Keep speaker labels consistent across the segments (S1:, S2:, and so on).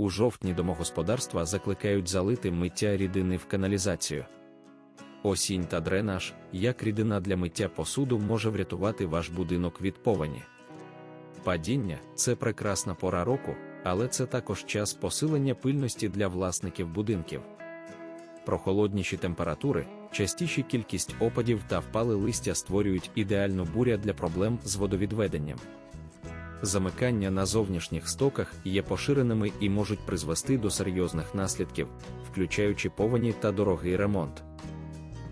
S1: У жовтні домогосподарства закликають залити миття рідини в каналізацію. Осінь та дренаж, як рідина для миття посуду може врятувати ваш будинок від повені. Падіння це прекрасна пора року, але це також час посилення пильності для власників будинків. Прохолодніші температури, частіші кількість опадів та впали листя створюють ідеальну буря для проблем з водовідведенням. Замикання на зовнішніх стоках є поширеними і можуть призвести до серйозних наслідків, включаючи повені та дорогий ремонт.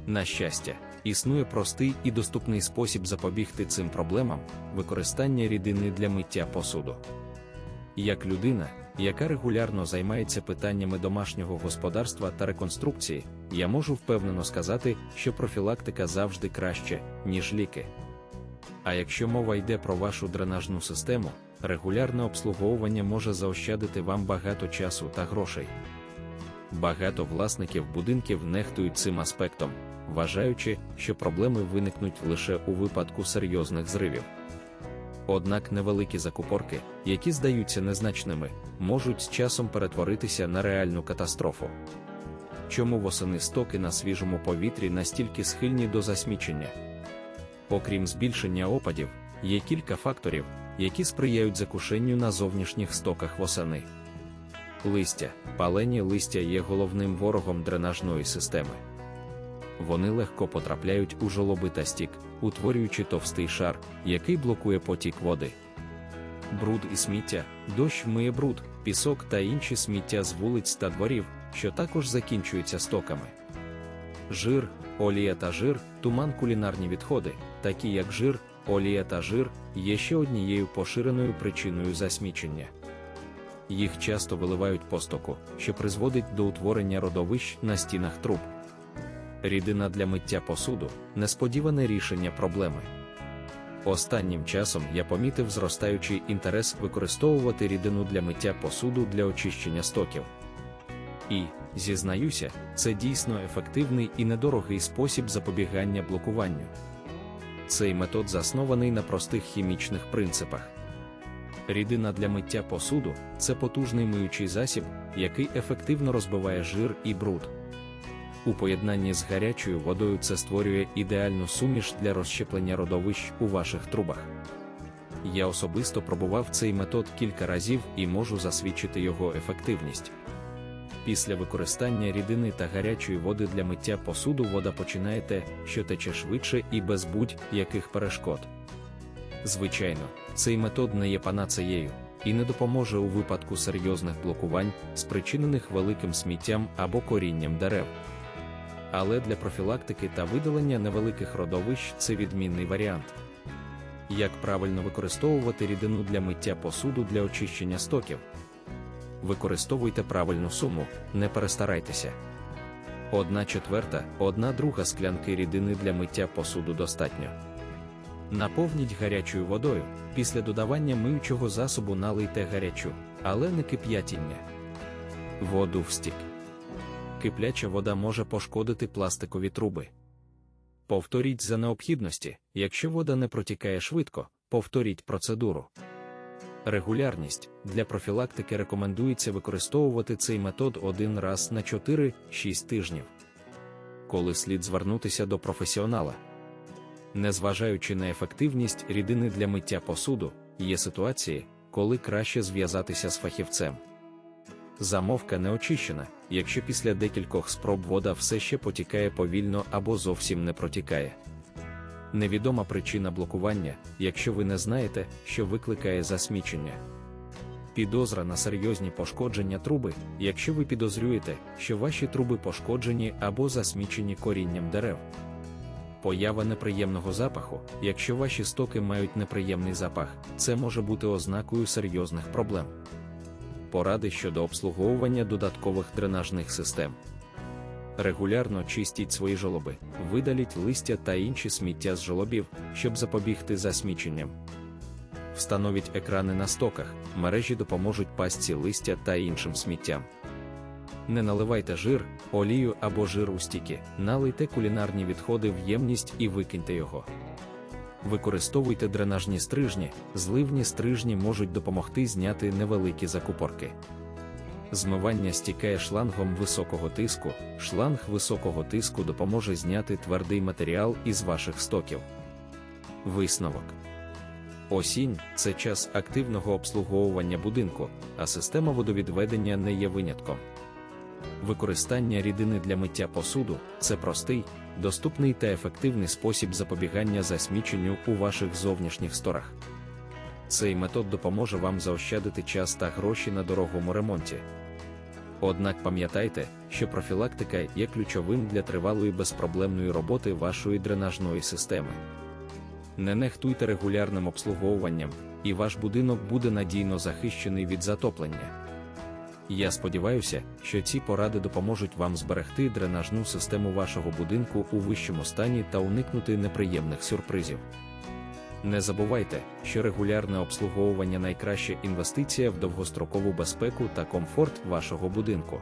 S1: На щастя, існує простий і доступний спосіб запобігти цим проблемам використання рідини для миття посуду. Як людина, яка регулярно займається питаннями домашнього господарства та реконструкції, я можу впевнено сказати, що профілактика завжди краще, ніж ліки. А якщо мова йде про вашу дренажну систему, регулярне обслуговування може заощадити вам багато часу та грошей. Багато власників будинків нехтують цим аспектом, вважаючи, що проблеми виникнуть лише у випадку серйозних зривів. Однак невеликі закупорки, які здаються незначними, можуть з часом перетворитися на реальну катастрофу. Чому восени стоки на свіжому повітрі настільки схильні до засмічення? Окрім збільшення опадів, є кілька факторів, які сприяють закушенню на зовнішніх стоках восени. Листя, палені листя є головним ворогом дренажної системи. Вони легко потрапляють у жолоби та стік, утворюючи товстий шар, який блокує потік води. Бруд і сміття, дощ миє бруд, пісок та інші сміття з вулиць та дворів, що також закінчуються стоками. Жир, олія та жир, туман кулінарні відходи, такі як жир, олія та жир, є ще однією поширеною причиною засмічення. Їх часто виливають по стоку, що призводить до утворення родовищ на стінах труб. Рідина для миття посуду несподіване рішення проблеми. Останнім часом я помітив зростаючий інтерес використовувати рідину для миття посуду для очищення стоків. І, зізнаюся, це дійсно ефективний і недорогий спосіб запобігання блокуванню. Цей метод заснований на простих хімічних принципах. Рідина для миття посуду це потужний миючий засіб, який ефективно розбиває жир і бруд. У поєднанні з гарячою водою це створює ідеальну суміш для розщеплення родовищ у ваших трубах. Я особисто пробував цей метод кілька разів і можу засвідчити його ефективність. Після використання рідини та гарячої води для миття посуду вода починає те, що тече швидше і без будь-яких перешкод. Звичайно, цей метод не є панацеєю і не допоможе у випадку серйозних блокувань, спричинених великим сміттям або корінням дерев. Але для профілактики та видалення невеликих родовищ це відмінний варіант. Як правильно використовувати рідину для миття посуду для очищення стоків? Використовуйте правильну суму, не перестарайтеся. Одна четверта, одна друга склянки рідини для миття посуду достатньо. Наповніть гарячою водою, після додавання миючого засобу налийте гарячу, але не кип'ятіння. Воду в стік. Кипляча вода може пошкодити пластикові труби. Повторіть за необхідності, якщо вода не протікає швидко, повторіть процедуру. Регулярність для профілактики рекомендується використовувати цей метод один раз на 4-6 тижнів. Коли слід звернутися до професіонала. Незважаючи на ефективність рідини для миття посуду, є ситуації, коли краще зв'язатися з фахівцем. Замовка не очищена, якщо після декількох спроб вода все ще потікає повільно або зовсім не протікає. Невідома причина блокування, якщо ви не знаєте, що викликає засмічення. Підозра на серйозні пошкодження труби, якщо ви підозрюєте, що ваші труби пошкоджені або засмічені корінням дерев. Поява неприємного запаху, якщо ваші стоки мають неприємний запах, це може бути ознакою серйозних проблем. Поради щодо обслуговування додаткових дренажних систем. Регулярно чистіть свої жолоби, видаліть листя та інші сміття з жолобів, щоб запобігти засміченням. Встановіть екрани на стоках, мережі допоможуть пастці листя та іншим сміттям. Не наливайте жир, олію або жир у стіки, налийте кулінарні відходи в ємність і викиньте його. Використовуйте дренажні стрижні, зливні стрижні можуть допомогти зняти невеликі закупорки. Змивання стікає шлангом високого тиску. Шланг високого тиску допоможе зняти твердий матеріал із ваших стоків. Висновок. Осінь це час активного обслуговування будинку, а система водовідведення не є винятком. Використання рідини для миття посуду це простий, доступний та ефективний спосіб запобігання засміченню у ваших зовнішніх сторах. Цей метод допоможе вам заощадити час та гроші на дорогому ремонті. Однак пам'ятайте, що профілактика є ключовим для тривалої безпроблемної роботи вашої дренажної системи. Не нехтуйте регулярним обслуговуванням, і ваш будинок буде надійно захищений від затоплення. Я сподіваюся, що ці поради допоможуть вам зберегти дренажну систему вашого будинку у вищому стані та уникнути неприємних сюрпризів. Не забувайте, що регулярне обслуговування найкраща інвестиція в довгострокову безпеку та комфорт вашого будинку.